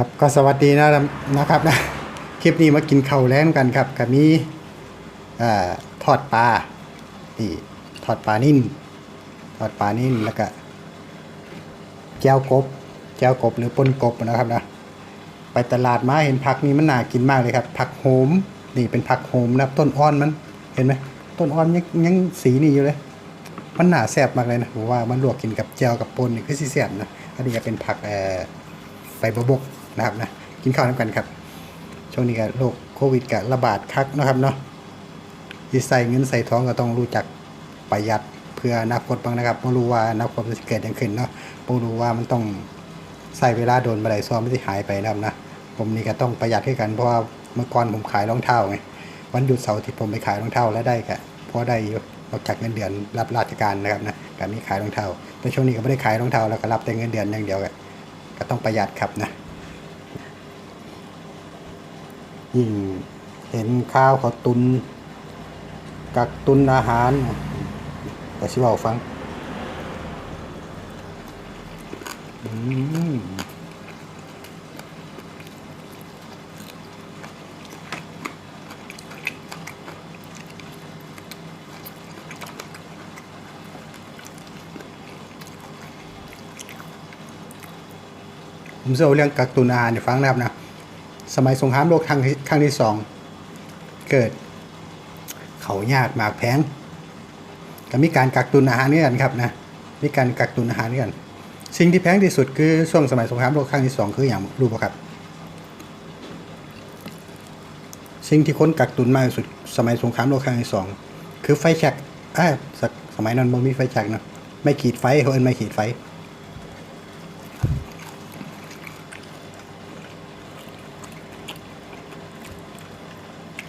ครับก็สวัสดีนะนะครับนะคลิปนี้มากินข้าวแล้งกันครับกับมีอทอดปลานี่ทอดปลานิ่นทอดปลานิ่นแล้วก็แก้วกบแก้วกบหรือปนกบนะครับนะไปตลาดมาเห็นผักนี่มันน่ากินมากเลยครับผักโหมนี่เป็นผักโหมนะต้นอ้อนมันเห็นไหมต้นอ้อนยังยังสีนี่อยู่เลยมันหนาแซ่บมากเลยนะผมว่ามันลวกกินกับแจวกับปนนี่คือสิแซ่บนะอันนี้ก็เป็นผักเอ่อใบบกบก นะครับนะกินข้าวน้ำกันครับ ช่วงนี้ก็โรคโควิดก็ระบาดคักนะครับเนาะที่ใส่เงินใส่ท้องก็ต้องรู้จักประหยัดเพื่ออนาคตบ้างนะครับไม่รู้ว่าอนาคตมันจะเกิดยังขึ้นเนาะไม่รู้ว่ามันต้องใส่เวลาโดนมาไหลซ้อมไม่ได้หายไปนะครับนะผมนี่ก็ต้องประหยัดให้กันเพราะว่าเมื่อก่อนผมขายรองเท้าไงวันหยุดเสาร์อาทิตย์ผมไปขายรองเท้าแล้วได้ก็พอได้อยู่ออกจากเงินเดือนรับราชการนะครับนะการมีขายรองเท้าแต่ช่วงนี้ก็ไม่ได้ขายรองเท้าแล้วก็รับแต่เงินเดือนอย่างเดียวก็ต้องประหยัดครับนะ ยิ่งเห็นข้าวเขาตุน กักตุนอาหารแต่ชิเว่าฟังผมจะเอาเรื่องกักตุนอาหารให้ฟังนะครับนะ สมัยสงครามโลกครั้งที่ครั้งที่สองเกิด เขายากหมากแพงก็มีการกักตุนอาหารนี่กันครับนะมีการกักตุนอาหารนี่กัน สิ่งที่แพงที่สุดคือช่วงสมัยสงครามโลกครั้งที่สองคืออย่างรู้ป่ะครับ สิ่งที่ค้นกักตุนมากที่สุด สมัยสงครามโลกครั้งที่สองคือไฟแช็กอ่าสมัยนั้นบ่มีไฟแช็กเนะไม่ขีดไฟเขาเอินไม่ขีดไฟ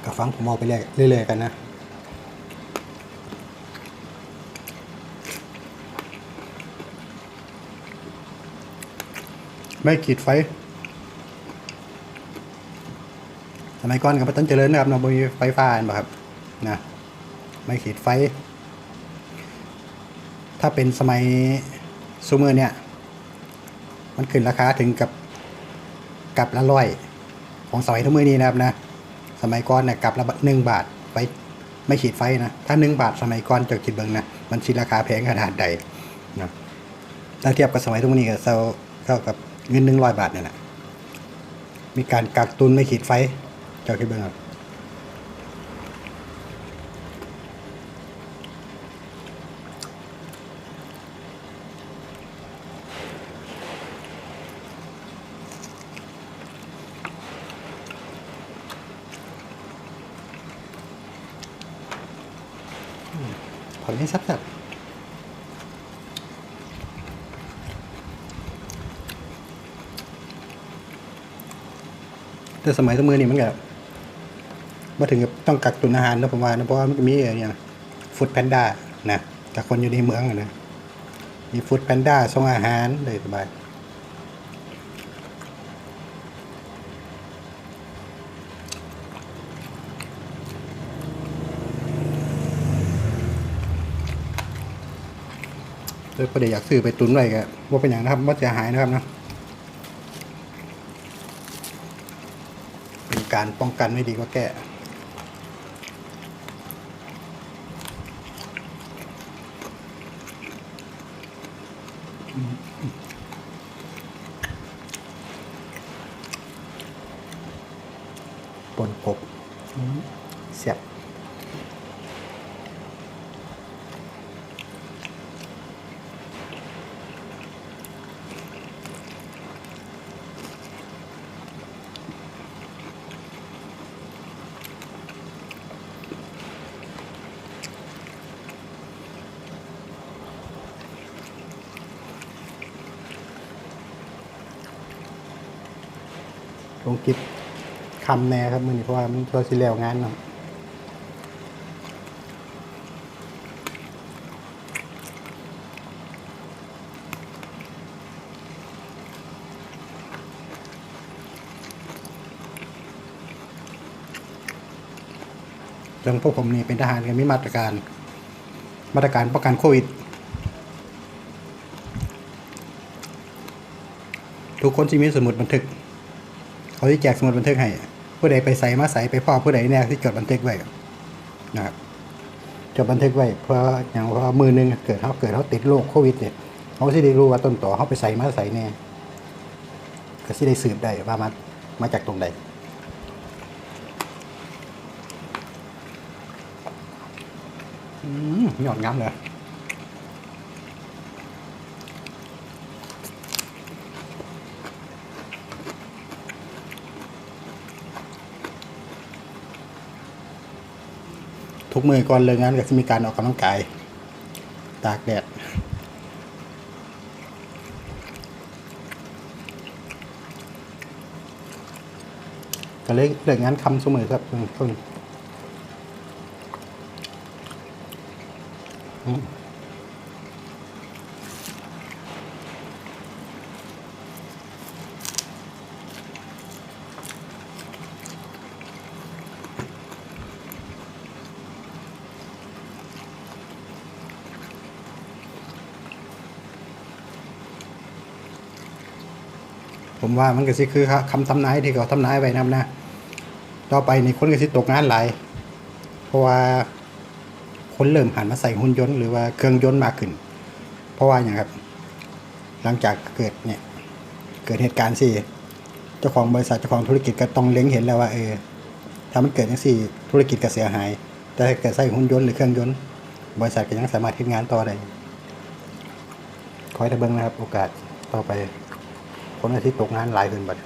ก็ฟังผมเอาไปเรื่อยๆกันนะไม่ขีดไฟ สมัยก่อนกับพัฒนเจริญนะครับเราไม่มีไฟฟ้านบ่ครับนะ ไม่ขีดไฟ ถ้าเป็นสมัยซูเมอร์เนี่ย มันขึ้นราคาถึงกับกับละร้อย ของสมัยทุกมือนี้นะครับนะ สมัยก่อนเนี่ยกลับละหนึ่งบาทไปไม่ขีดไฟนะ ถ้าหนึ่งบาทสมัยก่อนจะคิดเบิ่งนะมันชิราคาแพงขนาดใดนะถ้าเทียบกับสมัยทุกนี้ก็เท่าเท่ากับเงินหนึ่งร้อยบาทเนี่ยแหละมีการกักตุนไม่ขีดไฟเจ้าคิดเบิ่งครับ ผักนี่ซับๆแต่สมัยสมือนี่มันก็มาถึงกับต้องกักตุนอาหารนะผมว่านะเพราะว่ามันมีอะไรเนี่ยฟูดแพนด้านะแต่คนอยู่ในเมืองนะมีฟูดแพนด้าส่งอาหารเลยสบาย เลยประเดี๋ยวอยากซื้อไปตุนไว้ก็ว่าเป็นอย่างนะครับว่าจะหายนะครับนะเป็นการป้องกันไม่ดีกว่าแก้ปนกบอืมเสียบ ลงกิบคำแน่ครับมือนี้เพราะว่ามันตัวสิแล้วงานเนาะจังพวกผมนี่เป็นทหารกันมีมาตรการ มาตรการป้องกันโควิด ทุกคนที่มีสมุดบันทึก เขาที่แจกสมุดบันทึกให้ผู้ใดไปใส่มาใส่ไปพ่อผู้ใดเนี่ยที่จดบันทึกไว้นะครับจดบันทึกไว้เพราะอย่างว่ามือหนึงเกิดเขาเกิดเขาติดโรคโควิดเนี่ยเขาสิได้รู้ว่าต้นต่อเขาไปใส่มาใส่แน่ก็สิได้สืบได้ว่ามามาจากตรงใดอืมยอดงามเลย ทุกมือก่อนเลยงานก็จะมีการออกกำลังกาย ตากแดดก็เลยเลิกงานคำเสมอครับอืมต้นอืม ผมว่ามันก็สิคือคำทำนายที่เขาทำนายไว้นำนะต่อไปนี่คนก็สิตกงานหลายเพราะว่าคนเริ่มหันมาใส่หุ่นยนต์หรือว่าเครื่องยนต์มากขึ้น เพราะว่าอย่างครับ หลังจากเกิดเนี่ยเกิดเหตุการณ์สิเจ้าของบริษัทเจ้าของธุรกิจก็ต้องเล็งเห็นแล้วว่าเออถ้ามันเกิดอย่างสี่ธุรกิจก็เสียหาย แต่ถ้าเกิดใส่หุ่นยนต์หรือเครื่องยนต์บริษัทก็ยังสามารถทำงานต่อได้คอยตะเบิงนะครับ โอกาสต่อไป คนอาทิตย์ตกงานหลายขึ้นบัด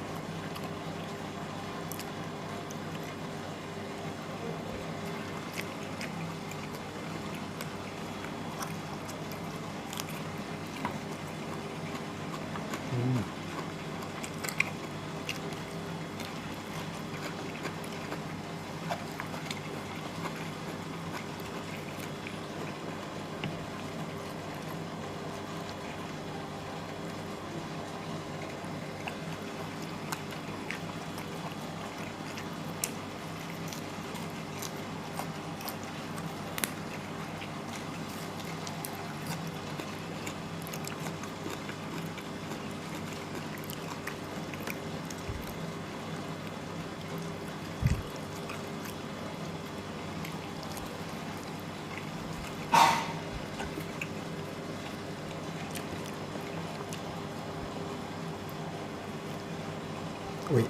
อุ้ย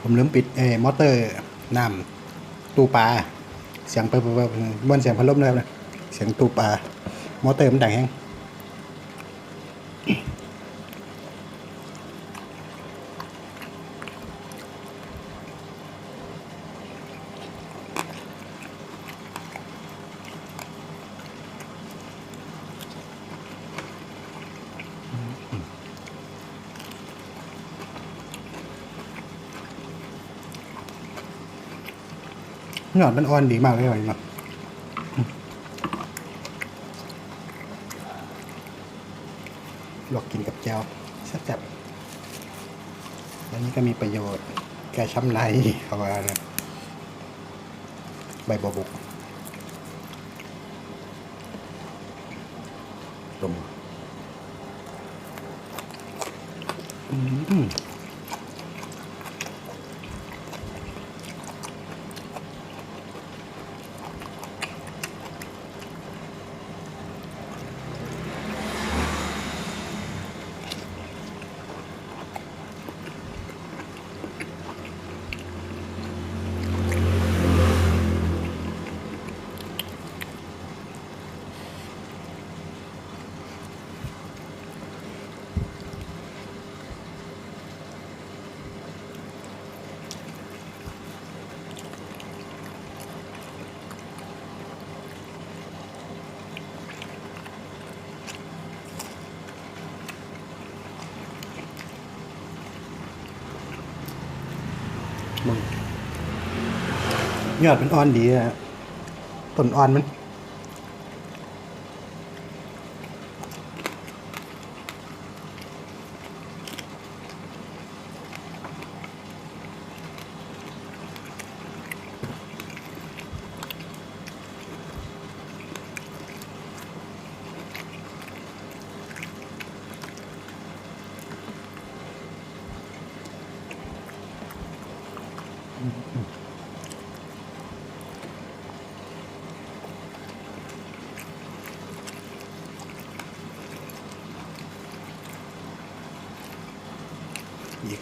ผมลืมปิดเออมอเตอร์น้ำตู้ปลาเสียงเปิดเปิดบนเสียงพัดลมเลยนะเสียงตู้ปลามอเตอร์มันดังแฮง ยอดมันอ่อนดีมากเลยว่ะเนาะลวกกินกับแจ่วแซ่บๆแล้วนี้ก็มีประโยชน์ แก้ช้ำในเขาว่านะใบบัวบุกต้มอืม ยอดมันอ่อนดีอะต้นอ่อนมัน Mm-hmm.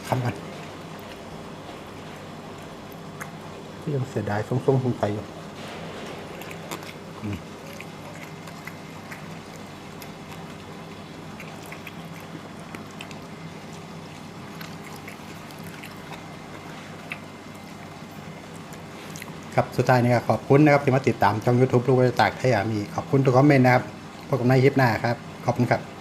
คำกันยังเสียดายทรงๆคงไปอยู่ครับสุดท้ายนี้ก็ขอบคุณนะครับที่มาติดตามช่อง YouTube ลูกกระตากไทยอามี ขอบคุณทุกคอมเมนต์นะครับพบกันในคลิปหน้าครับ ขอบคุณครับ